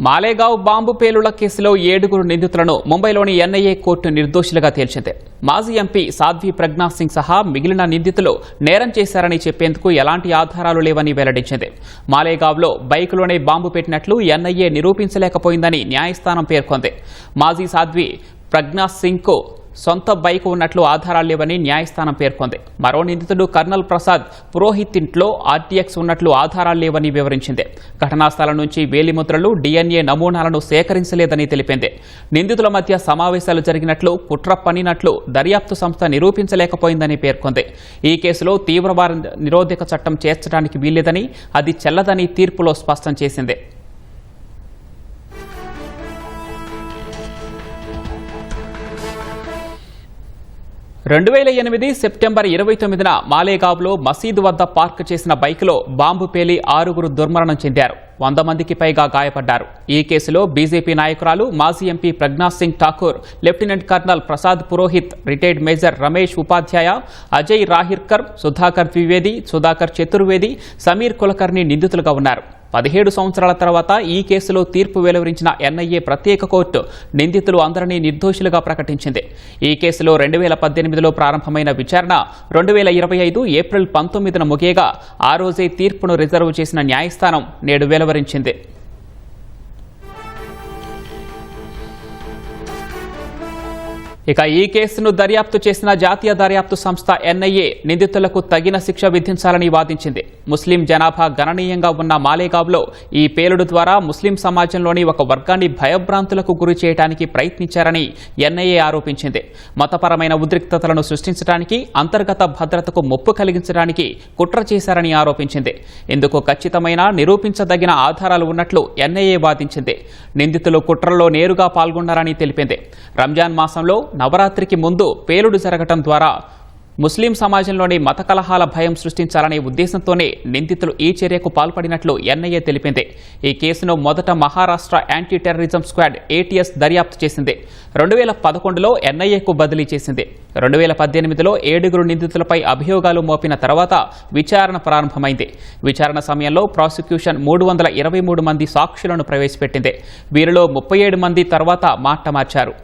Malegaon bomb పేలుళ్ళ కేసులో ఏడుగురు నిందితులను ముంబైలోని ఎన్ఐఏ కోర్టు నిర్దోషులుగా తేల్చింది. మాజీ ఎంపీ సాధ్వి ప్రజ్ఞా సింగ్ సహా మిగిలిన నిందితులు నేరం చేశారని చెప్పేందుకు ఎలాంటి ఆధారాలు లేవని వెల్లడించింది. మాలేగావ్లో బైకులోనే బాంబు పెట్టినట్లు ఎన్ఐఏ నిరూపించలేకపోయిందని న్యాయస్థానం పేర్కొంది. మాజీ సాధ్వి ప్రజ్ఞా సింగ్కు సొంత బైక్ ఉన్నట్లు ఆధారాలు లేవని న్యాయస్థానం పేర్కొంది. మరో నిందితుడు కర్నల్ ప్రసాద్ పురోహిత్ ఇంట్లో ఆర్టీఎక్స్ ఉన్నట్లు ఆధారాలు లేవని వివరించింది. ఘటనా స్థలం నుంచి వేలిముద్రలు డిఎన్ఏ నమూనాలను సేకరించలేదని తెలిపింది. నిందితుల మధ్య సమావేశాలు జరిగినట్లు కుట్ర పనినట్లు దర్యాప్తు సంస్థ నిరూపించలేకపోయిందని పేర్కొంది. ఈ కేసులో తీవ్రవాద నిరోధక చట్టం చేర్చడానికి వీల్లేదని అది చెల్లదని తీర్పులో స్పష్టం చేసింది. రెండు వేల ఎనిమిది సెప్టెంబర్ ఇరవై తొమ్మిదిన మాలేగావ్లో మసీదు వద్ద పార్క్ చేసిన బైకులో బాంబు పేలి ఆరుగురు దుర్మరణం చెందారు. వంద మందికి పైగా గాయపడ్డారు. ఈ కేసులో బీజేపీ నాయకురాలు మాజీ MP Pragya Singh Thakur lieutenant colonel Prasad Purohit retired major Ramesh Upadhyay Ajay Rahirkar Sudhakar Dwivedi Sudhakar Chaturvedi Sameer Kulkarni నిందితులుగా ఉన్నారు. పదిహేడు సంవత్సరాల తర్వాత ఈ కేసులో తీర్పు వెలువరించిన ఎన్ఐఏ ప్రత్యేక కోర్టు నిందితులు అందరినీ నిర్దోషులుగా ప్రకటించింది. ఈ కేసులో రెండు వేల పద్దెనిమిదిలో ప్రారంభమైన విచారణ రెండు వేల ఇరవై ఐదు ఏప్రిల్ పంతొమ్మిదిన ముగియగా ఆ రోజే తీర్పును రిజర్వ్ చేసిన న్యాయస్థానం నేడు వెలువరించింది. ఇక ఈ కేసును దర్యాప్తు చేసిన జాతీయ దర్యాప్తు సంస్థ ఎన్ఐఏ నిందితులకు తగిన శిక్ష విధించాలని వాదించింది. ముస్లిం జనాభా గణనీయంగా ఉన్న మాలేగావ్లో ఈ పేలుడు ద్వారా ముస్లిం సమాజంలోని ఒక వర్గాన్ని భయభ్రాంతులకు గురి చేయడానికి ప్రయత్నించారని ఎన్ఐఏ ఆరోపించింది. మతపరమైన ఉద్రిక్తతలను సృష్టించడానికి అంతర్గత భద్రతకు ముప్పు కలిగించడానికి కుట్ర చేశారని ఆరోపించింది. ఇందుకు ఖచ్చితమైన నిరూపించదగిన ఆధారాలు ఉన్నట్లు ఎన్ఐఏ వాదించింది. నిందితులు కుట్రలో నేరుగా పాల్గొన్నారని తెలిపింది. రంజాన్ మాసంలో నవరాత్రికి ముందు పేలుడు జరగటం ద్వారా ముస్లిం సమాజంలోని మత కలహాల భయం సృష్టించాలనే ఉద్దేశంతోనే నిందితులు ఈ చర్యకు పాల్పడినట్లు ఎన్ఐఏ తెలిపింది. ఈ కేసును మొదట Maharashtra anti terrorism squad ATS దర్యాప్తు చేసింది. రెండు వేల పదకొండులో ఎన్ఐఏకు బదిలీ చేసింది. రెండు వేల పద్దెనిమిదిలో ఏడుగురు నిందితులపై అభియోగాలు మోపిన తర్వాత విచారణ ప్రారంభమైంది. విచారణ సమయంలో ప్రాసిక్యూషన్ మూడు వందల ఇరవై మూడు మంది సాక్షులను ప్రవేశపెట్టింది. వీరిలో ముప్పై ఏడు మంది తర్వాత మాట మార్చారు.